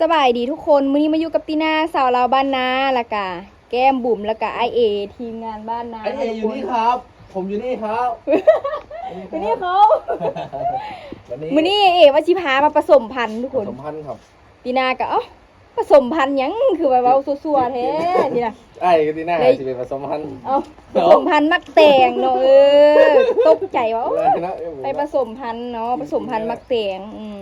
สบายดีทุกคนมื้อนี้มาอยู่กับตีนาสาวลาวบ้านนาและกะแก้มบุ๋มและกะไอเอทีมงานบ้านนาไอเออยู่นี่ครับ ผมอยู่นี่ครับมื้อนี้เขาวันนี้มื้อนี้เอว่าสิพามาผสมพันธุ์ทุกคนสมพันธ์ครับตีนาก็เอ้าผสมพันธุ์หยังคือว่าเว้าซัวๆแท้นี่นะไอ้ก็ที่หน้าเลยจะเป็นผสมพันธ์เอ้าผสมพันธุ์มักแตงเนาะเออตกใจว่าเลยนะไปผสมพันธุ์เนาะผสมพันธุ์มักแตงอืมอืม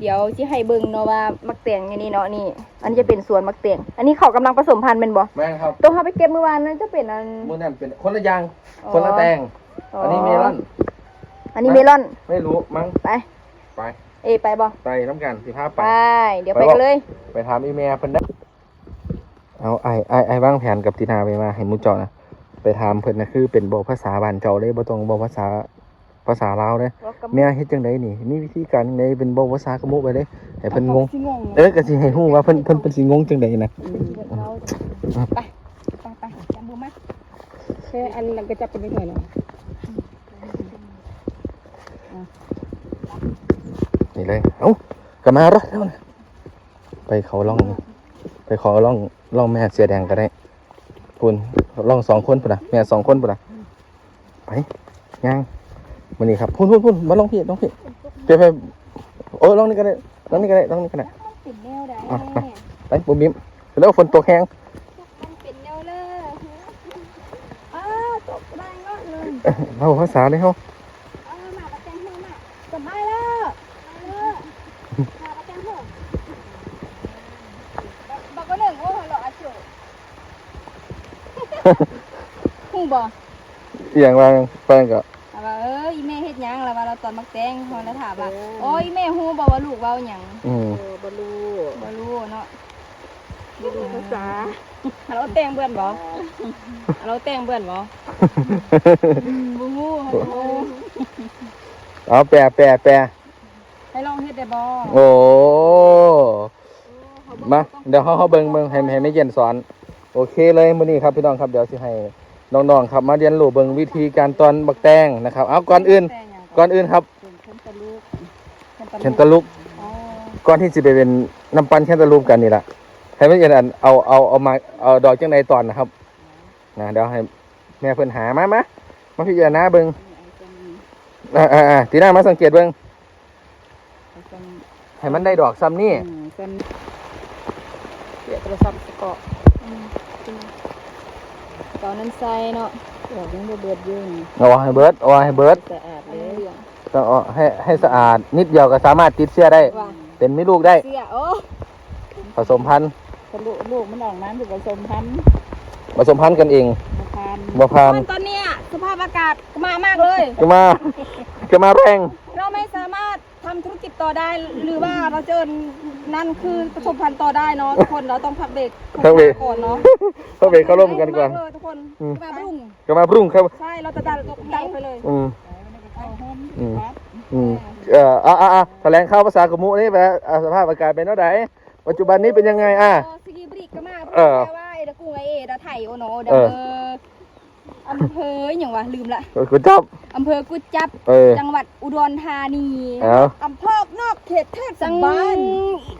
เดี๋ยวสิให้เบิ่งเนาะว่ามักแตงอย่างนี้เนาะนี่ อันนี้จะเป็นสวนมักแตงอันนี้เขากำลังผสมพันธุ์เป็นบ่แม่นครับตัวเขาไปเก็บเมื่อวานนั้นจะเป็นอันมือนั่นเป็นคนละอยางอ๋อคนละแตงอันนี้เมลอน อันนี้เมลอน ไม่รู้มั้งไปไป เอไปบ่ไปน้ำกันสิพาไปไปเดี๋ยวไปกันเลย ไปถามอีเมลเพิ่นได้เอาไอ้ไอ้ไอ้วางแผนกับตินาไปมาให้หมูเจาะนะไปถามเพิ่นนะคือเป็นบอกภาษาบ้านเจ้าเลยบ่ต้องบอกภาษา ภาษาลาวเด้แม่เฮ็ดจังไดนี่ มีวิธีการจังไดเป็นบอกภาษากะมุไปเด้ให้เพิ่นงงสิงง เออก็สิให้ฮู้ว่าเพิ่นเพิ่นเพิ่นสิงงจังไดนะไปไปไปจำบูมาแค่อันนั้นก็จับเป็นไม่ถอยแล้วนี่เลย เอ้ากลับมารถแล้วนะไปเขาล่องไปขอล่องล่องแม่เสียแดงก็ได้คุณล่องสองคนปุ่นนะแม่สองคนปุ่นนะไปย่าง มันนี่ครับพุ่นพุ่นพุ่นมาลองพี่ลองพี่ไปไปโอ้ยลองนี่ก็ได้ลองนี่ก็ได้ลองนี่ก็ได้เป็นแนวใดอะไปไปบุ้มบิ้มแล้วฝนตกแห้งมันเป็นแนวเลยอ้าตกแรงมากเลยเราภาษาเลยเขาเอามาประแตงหัวมาสบายแล้วเออมาประแตงหัวบอกว่าหนึ่งโอ้โหหล่ออาจุฮู้บ่อหย่างว่าแฟนก็ ตอนมักแตงเขาแล้วถามว่าโอ้ยอีแม่ฮู้บ่ว่าลูกเว้าหยังอืมเออบลูบ่รู้เนาะบลูภาษาเราแต่งเบื่อนบ่เราแต่งเบื่อนบ่บ่ฮู้บ่ฮู้เอาแปรแปรแปรให้ลองเฮ็ดได้บ่โอ้มาเดี๋ยวเขาเขาเบิ่งเบิ่งให้ให้ไม่เย็นสอน โอเคเลยมื้อนี้ครับพี่น้องครับเดี๋ยวสิให้น้องๆครับมาเรียนรู้เบิ่งวิธีการตอนบักแตงนะครับ เอาก่อนอื่นแต่งหยัง ก่อนอื่นครับเป็นตะลุกแคนตาลูปอ๋อก่อนที่จะไปเป็นน้ำปั้นแคนตาลูปกันนี่แหละให้ไม่เย็นอันเอาเอาเอามาเอาดอกจังในตอนนะครับนะเดี๋ยวให้แม่เพิ่นหามามามาพิจารณาเบิ่งอ่าอ่าอ่าทีหน้ามาสังเกตเบิ่งให้มันได้ดอกซ้ำนี่อืมเป็นเสียโทรศัพท์เกาะอืมตอนนั้นใส่เนาะ เดี๋ยวยังบ่เบิดอยืนเอาให้เบิร์ดเอาให้เบิร์ดสะอาดอันเลนี้ยเหลืองต้องเอาให้ให้สะอาด นิดเดียวก็สามารถติดเสื้อได้ ว่าเป็นไม่ลูกได้ เสื้อโอ้ผสมพันธุ์ทะลุลูกมันออกน้ำอยู่ผสมพันธุ์ผสมพันธุ์กันเองมาทานบ่พานตอนเนี้ยสภาพอากาศมามากเลยก็มาก็มาแรงเราไม่สามารถทำธุรกิจต่อได้ หรือว่าเราเจอ นั่นคือประสบพันธ์ต่อได้เนาะทุกคนเราต้องพักเบรกพักเบรก ก่อนเนาะเข้าไปเข้าร่มกันก่อนมเลยทุกคนอืม มารุ่งก็มาพรุ่งครับ ใช่เราจะดันดังไปเลยอืมเอาห้อมอืมครับอืมเอ่ออะอะอะแถลงข่าวภาษากะมุนี่แบบอะสภาพอากาศเป็นเท่าไหร่ปัจจุบันนี้เป็นยังไงอะโสกีบริกก็มาเออแปลว่าไอ้ตะกุ้งไอเอดะไถ่โอโนเดเออ ออำเภออย่างวะลืมละคุณจับ อำเภอกุดจับ เออ จังหวัดอุดรธานีเอาอำเภอนอก เขตเทศบาล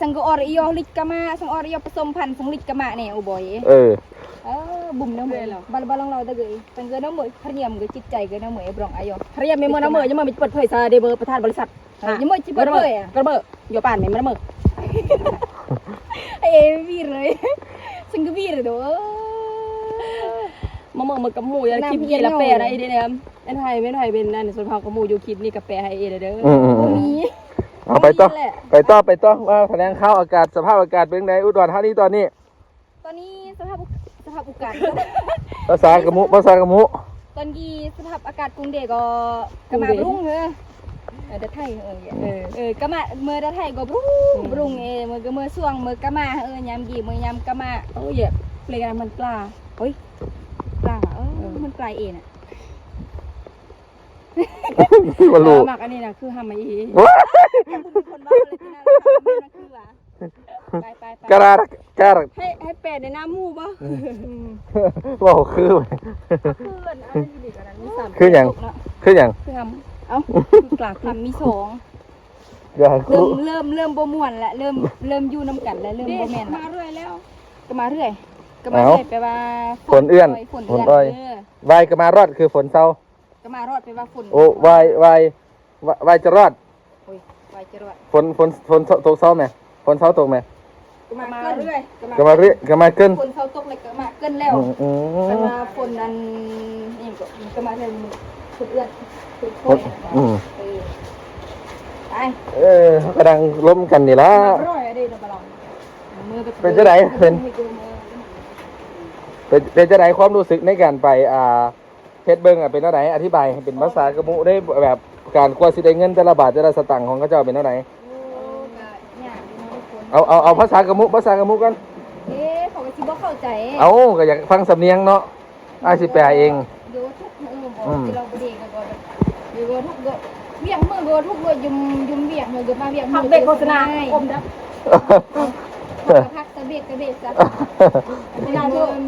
สังกอรยอลิกกะมาสังอรยอผสมพันธุ์สังลิกกะมาเนี่ยโอ้บอยเออเออบุ่มน้ำเหมยบาลบาลองเราตะเกยตังเกยน้ำเหมยพระเนียมเกยจิตใจเกยน้ำเหมยบรองอายอพระยามีมือน้ำมือยังมาเปิดเผยซาเดเบอร์ประธานบริษัทยังไม่จิบเปิดเผยอะกระเบอร์อยู่ป่านมีมือน้ำมือไอเอวีเลยสังกวีเลยเด้อมาเมื่อมือกับหมูยังคลิปยี่ละแปรนะไอเดียเนี่ยไอ้ไทยไม่ไทยเป็นนั่นส่วนพากับหมูอยู่คลิปนี่กับแปรให้เอเด้ออืมอืมตอืรงมนี้ เอาไปต่อ ไปต่อ ไปต่อ ว่าแถลงข่าวอากาศสภาพอากาศเป็นไงอุดรธานีตอนนี้ ตอนนี้สภาพสภาพอากาศภาษากะมุภาษากะมุ ตอนนี้สภาพอากาศกรุงเดชก็กระมารุ่งเหรอเออเดไทยเออเออเออกระมาเมื่อเดไทยก็รุ่งรุ่งเอเมื่อก็เมื่อช่วงเมื่อกระมาเออยามดีเมื่อยามกระมาโอ้ยเพลงมันปลาเฮ้ยปลาเออมันปลาเอ็นอะ มาลูก หมักอันนี้นะคือทำมาอีว้าคนบ้าเลยที่นั่นมันคือว่าไปไปไปกระดาษกระดาษให้ให้แปรในน้ำมูป่ะว้าวคือเว้ยเพื่อนอะไรดีกันนั้นมีสามคืออย่างคืออย่างคือทำเอ้าคือกลากทำมีสองอย่าให้กูเริ่มเริ่มเริ่มบ่ม่วนละเริ่มเริ่มอยู่นํกันแล้วเริ่มบ่แม่นละมาเรื่อยแล้วก็มาเรื่อยก็มาเรื่อยไปว่าฝนเอื้อนฝนฝนเอื้อ้ออยนเออวายก็มารอดคือฝนเศร้า ก็มารอดไปว่าฝนโอ้วายวายวายวายจะรอดโอ้ยไวจะรอดฝนฝนฝนตกเศร้าไหมฝนเศร้าตกไหมก็มาเรื่อยก็มาเรื่อยก็มาขึ้นฝนเขาตกเลยก็มาเกินแล้วอืมอืก็มมาฝนอันนี่ก็ก็มาเรื่อยฝนเอื้อนฝนโคฝนยอืมเออไปเออเขากำลังล้มกันนี่ละ มาเรื่อยได้ดอกบลองมือก็เป็นจะไหนเป็น เป็นเป็นจะไหนความรู้สึกในการไปอ่า เพชรเบิ้งอะเป็นเท่าไหนอธิบายให้เป็นภาษากระมุได้แบบการกว่าสิได้เงินแต่ละบาทแต่ละสตังค์ของเขาเจ้าเป็นเท่าไหร่โอ้ก็ยากอยู่เนาะทุกคนเอาเอาเอาภาษากระมุภาษากระมุกันเอ๊ะเขาก็สิบ่เข้าใจเอาก็อยากฟังสำเนียงเนาะอ้ายสิแปลเองเดี๋ยวทุกเออบอกอืมที่เราบ่ได้ก็แบบเดี๋ยวทุกเด้อเวียงมือก็ทุกเด้อยุ่มยุ่มเวียงมือก็มาเวียงมืทำเบรกโฆษณาอมดับพักตะเบียกตะเบียกซะเวลาโดน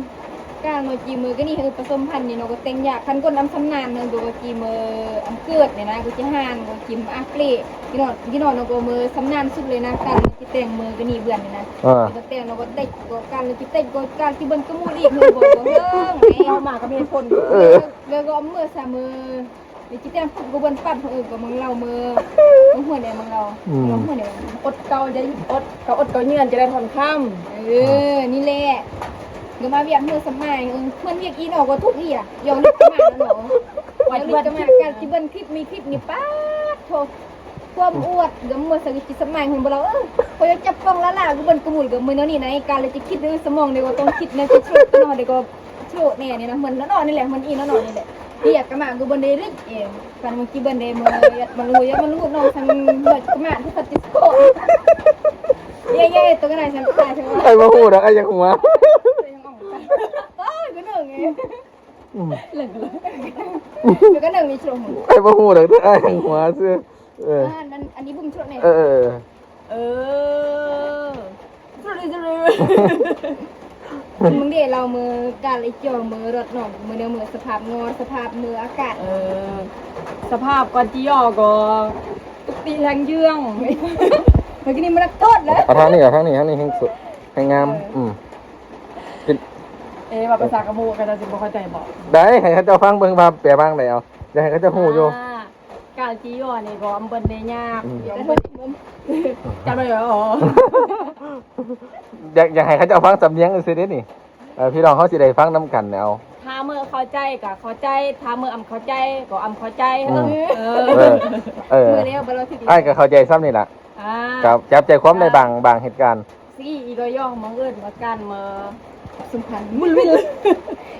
การมือจีมือก็นี่คือผสมพันธุ์นี่เนาะก็เต็งยากคันก้นน้ำสำนานเนาะก็จีมืออำเกิดเนี่ยนะก็จะห่านก็กิมอาเปรพี่นองพี่นองเนาะก็มือสำนานสุดเลยนะการที่แต่งมือก็นี่เบื่อนี่นะก็แต่งเนาะก็เตะก็การเลยที่เตะก็การที่เบิ่นกระมูดอีกมือบอกเรื่องไงเอามาก็มีคนเออแล้วก็อามือสามมือเดี๋ยวจิแต่งปุ๊บก็เบิ่นปั๊บเออก็มึงเล่ามือมึงหัวเนี่ยมึงเราอืมเราหัวเนี่ยอดเกาจะอดเกาอดเกาเงื่อนจะได้ผ่อนค่เออนี่แหละ เดี๋ยวมาเวียกมือสมัยเออเพื่อนเวียกอีนอกก็ทุกอีอะยอมรีบกันมาแล้วเนาะยอมรีบกันมาการที่เบิ้นคลิปมีคลิปนี่ป้าดโถความอวดเดี๋ยวมือสกิจสมัยของเราเออพอจะจับกล้องแล้วล่ะกูเบิ้นกระมุดกับมือเนาะนี่นะการเลยจะคิดด้วยสมองเดี๋ยวก็ต้องคิดนะจะโชว์ตัวเนเดี๋ยวก็โชว์เนี่ยนี่นะเหมือนแล้วเนาะนี่แหละเหมันอีนาะเนาะนี่แหละเรียกกันมากูเบิ้นได้รึเองกันเมื่อกี้เบิ้นได้มือมันรู้ยังมันรู้น้องทางเบิดกันมาที่ปฏิสโกเย้ๆตัวกันไหนฉันตายใช่ไหมไอ้บ่ฮู้ดอกไอ้ยังหัว หนึ่งไงอืมเดี๋ยวก็หนึ่งมีชมไอ้บ่ฮู้ดอกเด้อไอ้ยังหัวซื่อเอออ่าอันอันนี้บุ้มชุดเนี่ยเออเออำเออชดเลยชดเลยมึงเดี๋ยวเรามือการไอ้จอมือรถหนองมือเดียวมือสภาพงอสภาพมืออากาศ เออ สภาพก่อนจีออกก็ตุกตีแทงเยื่องเมื่อกี้นี่มันโทษแล้วทางนี้เอาทางนี้ทางนี้แห่งสุดแห่งงาม อืม อ๊ะว่าภาษากระมูกันจะสิบ่เข้าใจบอกได้ให้เขาเจ้าฟังเบิ่งว่าแปลบ้างได้เอาอย่าให้เขาเจ้าฮู้อยู่าการจีออนี่ก็อำเบิ่นได้ยากอืม เดี๋ยวเบิ่นจำได้เหรออยากอยากให้เขาเจ้าฟังสำเนียงซื่อเด้นี่เออพี่น้องเขาสิได้ฟังนํกันเนี่ยเอา ถ้าเมื่อเข้าใจก็เข้าใจถ้าเมื่ออำเข้าใจก็อำเข้าใจอืม เอเอออเออมือเดียวบอลที่ดีไอ้ก็เข้าใจซ้ำนี่ล่ะอ่า กับจับใจความในบางบางเหตุการณ์สีอีก็ย่องมาเอิ้นว่าการเมื่อ สัมพันธ์มุนวิล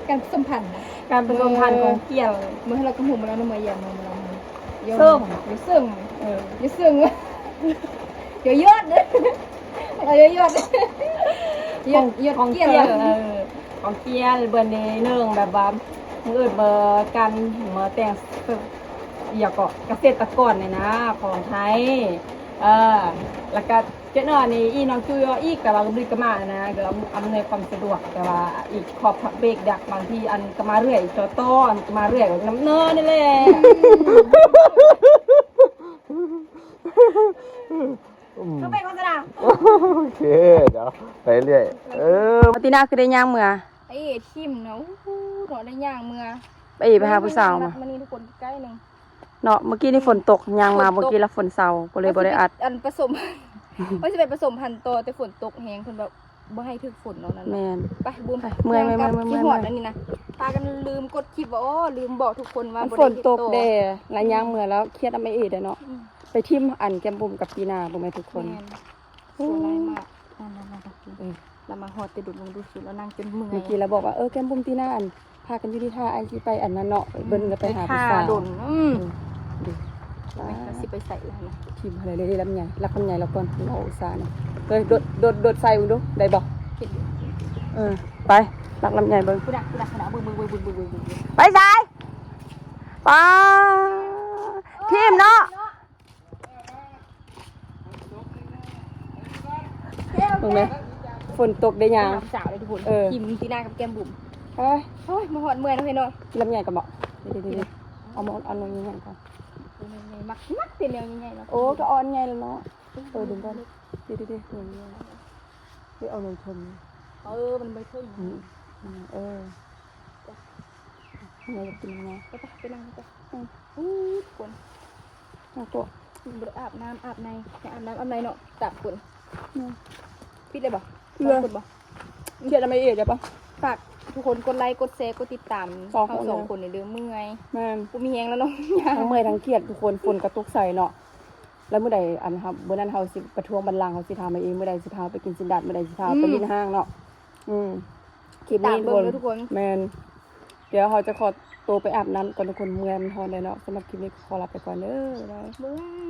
การสัมพันธ์การผสมพันธุ์ของเกี่ยวเมื่อเรากระหุ่มแล้วน้ำมือเยี่ยมมือเราเสื่อมอย่าเสื่อมเอออย่าเสื่อมอย่ายอดเลยเอายอดเลยยอดยอดของเกี่เกี่ยยววเออของเกี่ยวเบิ่นนี่หนึงแบบว่ามืออื่นเบอร์กันเมื่อแต่งอยากก็เกษตรกรเนี่ยนะ ของไทยเออแล้วก็ เจ้าหน่อยนี่อีน้องจุยอีกแต่ว่าบริกรมานะก็อำนวยความสะดวกแต่ว่าอีกขอบพักเบรกดักบางทีอันก็มาเรื่อยจอต้อนก็มาเรื่อยกับน้ำเนินนี่แหละอืมเข้าไปโฆษณาโอเคเดี๋ยวไปเรื่อยเออปตินาคือได้ย่างเมื่อไอ้ทิมเนาะหนอได้ย่างเมื่อไปไปหาผู้สาวมามานี่ทุกคนใกล้หนึ่งเนาะเมื่อกี้นี่ฝนตกย่างมาเมื่อกี้แล้วฝนเศร้าก็เลยบ่ได้อัดอันผสม ว่าจะไปผสมพันธุ์โตแต่ฝนตกแหงคนแบบบ่ให้ถึกฝนเนาะนั่นแม่นไปบูมไปเมื่อยเมื่อยกลับเมื่อยเมื่อยคิดหอดอันนี้นะพากันลืมกดคลิปว่าโอ้ลืมบอกทุกคนว่าบ่ฝได้นเฮ็ดตกโเด้แล้วย่างเมื่อแล้วเครียดอำไม่เอเด้อเนาะอืม ไปทิมอันแก้มบุ่มกับปีนาบ่แม่นทุกคน แม่นโหดร้ายมากนั่นๆๆเออๆแล้วมาหอดแต่ดุลงดูสุดแล้วนั่งจนเมื่อยเมื่อกี้เราบอกว่าเออแก้มบุ่มปีนาอันพากันอยู่ที่ท่าไอสิไปอันนั้นเนาะเบิ่นก็ไปหาผู้สาวดนอืมดิ ไปหาสิไปใส่แล้วนะทิมอะไรเลยลำใหญ่รักลำใหญ่แล้วก่อนเอาอุตส่าห์นะเฮ้ยโดดโดดโดดใส่มึงดูได้บ่คิดอยู่เออไปรักลำใหญ่เบิ่งกูดักกูดักกูดักบึ้งบึ้งบึ้งบึ้งบึ้งบึ้งบึ้งไปสายป้าทีมเนาะถูกไหมฝนตกได้ยังสาวเลยทุกคนเออทีมตีหน้ากับแก้มบุ๋มเฮ้ยโอ้ยมาหอดเมื่อยนะพี่น้องลำใหญ่กับบอกเดี๋ยวๆๆเอามาเอาหน่อยใหญ่ก่อนนี่ มักมักเป็นแนวใหญ่ๆเนาะโอ้ก็ออนไงแล้วเนาะเออดึงก่อนเดี๋ยวเดี๋ยวเดี๋ยวอย่างนี้เดี๋ยวเอาลงชมเออมันไม่ถึงอืมอืมเออไงจะกินยังไงไปไปไปนั่งไปอืมอู้คนเอาตัวบ่ได้อาบน้ำอาบในให้อาบน้ำอาบในเนาะตากฝนอืมปิดเลยบ่ปิดเลยฝากกดบ่เขียนอะไรเอียดได้ปะฝาก ทุกคนกดไลค์กดแชร์กดติดตามสองคนเฮาสองเลยคนในเรื่องเมื่อยแม่นกูมีแฮงแล้วเนาะทั้งเมื่อยทั้งเครียดทุกคนฝนกระตุกใส่เนาะแล้วเมื่อใดอันครับเมื่อนั้นเฮาสิประท้วงบัลลังก์เฮาสิพามาเองเมื่อใดสิพาไปกินสินดัดเมื่อใดสิพาไปลินห้างเนาะอืมคลิปตานี้มทุกเบิ่งคนเด้อทุกคนแมนเดี๋ยวเขาจะขอตัวไปอาบน้ำก่อนทุกคนเมื่อยมันทอนเลยเนาะสำหรับคลิปนี้ขอลาไปก่อนเด้อบ๊ายบาย บ๊ายบาย